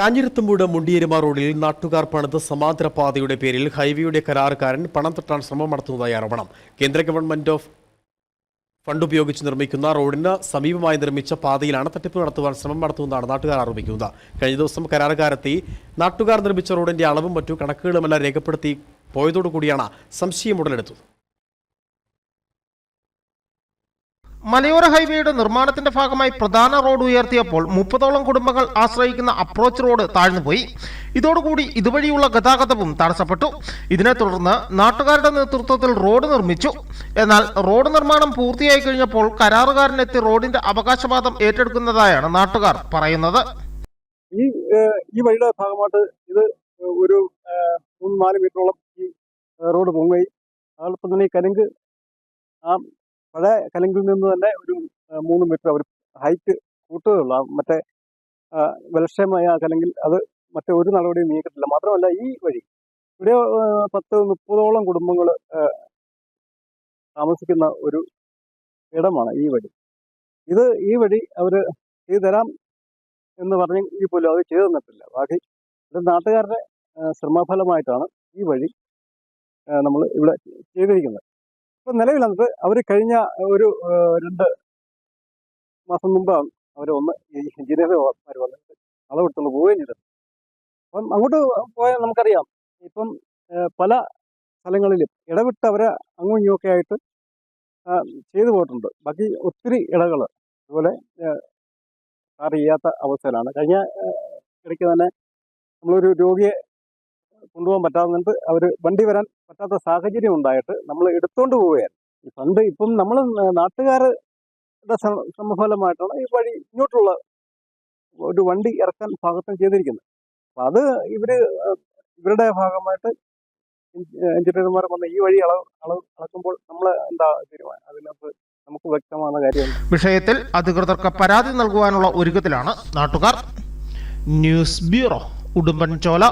കാഞ്ഞിരത്തുംമൂട് മുണ്ടിയേരുമ റോഡിൽ നാട്ടുകാർ പണിത് സമാന്തര പാതയുടെ പേരിൽ ഹൈവേയുടെ കരാറുകാരൻ പണം തട്ടാൻ ശ്രമം നടത്തുന്നതായി ആരോപണം. കേന്ദ്ര ഗവൺമെന്റ് ഓഫ് ഫണ്ട് ഉപയോഗിച്ച് നിർമ്മിക്കുന്ന റോഡിന് സമീപമായി നിർമ്മിച്ച പാതയിലാണ് തട്ടിപ്പ് നടത്തുവാൻ ശ്രമം നടത്തുന്നതാണ് നാട്ടുകാർ ആരോപിക്കുന്നത്. കഴിഞ്ഞ ദിവസം കരാറുകാരെത്തി നാട്ടുകാർ നിർമ്മിച്ച റോഡിന്റെ അളവും മറ്റു കണക്കുകളുമെല്ലാം രേഖപ്പെടുത്തി പോയതോടുകൂടിയാണ് സംശയം ഉടലെടുത്തത്. മലയോര ഹൈവേയുടെ നിർമ്മാണത്തിന്റെ ഭാഗമായി പ്രധാന റോഡ് ഉയർത്തിയപ്പോൾ മുപ്പതോളം കുടുംബങ്ങൾ ആശ്രയിക്കുന്ന അപ്രോച്ച് റോഡ് താഴ്ന്നുപോയി. ഇതോടുകൂടി ഇതുവഴിയുള്ള ഗതാഗതവും തടസ്സപ്പെട്ടു. ഇതിനെ തുടർന്ന് നാട്ടുകാരുടെ നേതൃത്വത്തിൽ റോഡ് നിർമ്മിച്ചു. എന്നാൽ റോഡ് നിർമ്മാണം പൂർത്തിയായി കഴിഞ്ഞപ്പോൾ കരാറുകാരനെത്തി റോഡിന്റെ അവകാശവാദം ഏറ്റെടുക്കുന്നതായാണ് നാട്ടുകാർ പറയുന്നത്. ഈ ഈ വഴിയുടെ ഭാഗമായിട്ട് ഇത് ഒരു മൂന്ന് നാല് മീറ്ററോളം ഈ റോഡ് പൊങ്ങി അതോടൊപ്പം തന്നെ ഈ ആ പഴയ കലങ്കിൽ നിന്ന് തന്നെ ഒരു മൂന്ന് മീറ്റർ അവർ ഹൈറ്റ് കൂട്ടുകയുള്ളൂ മറ്റേ ബലക്ഷയമായ കലുങ്കിൽ അത് മറ്റേ ഒരു നടപടിയും നീക്കത്തില്ല. മാത്രമല്ല ഈ വഴി ഇവിടെ പത്ത് മുപ്പതോളം കുടുംബങ്ങൾ താമസിക്കുന്ന ഒരു ഇടമാണ് ഈ വഴി. ഇത് ഈ വഴി അവർ ചെയ്തു തരാം എന്ന് പറഞ്ഞെങ്കിൽ പോലും അത് ചെയ്തു തന്നിട്ടില്ല. ബാക്കി ഇത് നാട്ടുകാരുടെ ശ്രമഫലമായിട്ടാണ് ഈ വഴി നമ്മൾ ഇവിടെ ചെയ്തിരിക്കുന്നത്. ഇപ്പം നിലവിലത് അവർ കഴിഞ്ഞ ഒരു രണ്ട് മാസം മുമ്പാണ് അവർ ഒന്ന് ഈ എഞ്ചിനീയർമാർ വന്നിട്ട് അളവിട്ടുള്ള പോവുകയും അപ്പം അങ്ങോട്ട് പോയാൽ നമുക്കറിയാം ഇപ്പം പല സ്ഥലങ്ങളിലും ഇടവിട്ട് അവരെ അങ്ങും ഇങ്ങുമൊക്കെ ആയിട്ട് ചെയ്തു പോയിട്ടുണ്ട്. ബാക്കി ഒത്തിരി ഇടകൾ അതുപോലെ കാർ ചെയ്യാത്ത അവസ്ഥയിലാണ്. കഴിഞ്ഞ ഇടയ്ക്ക് തന്നെ നമ്മളൊരു രോഗിയെ കൊണ്ടുപോകാൻ പറ്റാതെ അവർ വണ്ടി വരാൻ പറ്റാത്ത സാഹചര്യം ഉണ്ടായിട്ട് നമ്മൾ എടുത്തുകൊണ്ട് പോവുകയാണ്. ഫണ്ട് ഇപ്പം നമ്മൾ നാട്ടുകാരുടെ സമഫലമായിട്ടാണ് ഈ വഴി ഇങ്ങോട്ടുള്ള ഒരു വണ്ടി ഇറക്കാൻ ഭാഗത്തും ചെയ്തിരിക്കുന്നത്. അപ്പം അത് ഇവർ ഇവരുടെ ഭാഗമായിട്ട് എഞ്ചിനീയർമാർ വന്ന് ഈ വഴി അളവ് അളവ് അളക്കുമ്പോൾ നമ്മൾ എന്താ തീരുമാനം? അതിനകത്ത് നമുക്ക് വ്യക്തമാണ് കാര്യം വിഷയത്തിൽ അധികൃതർക്ക് പരാതി നൽകുവാനുള്ള ഒരുക്കത്തിലാണ് നാട്ടുകാർ. News bureau Udumbanchola.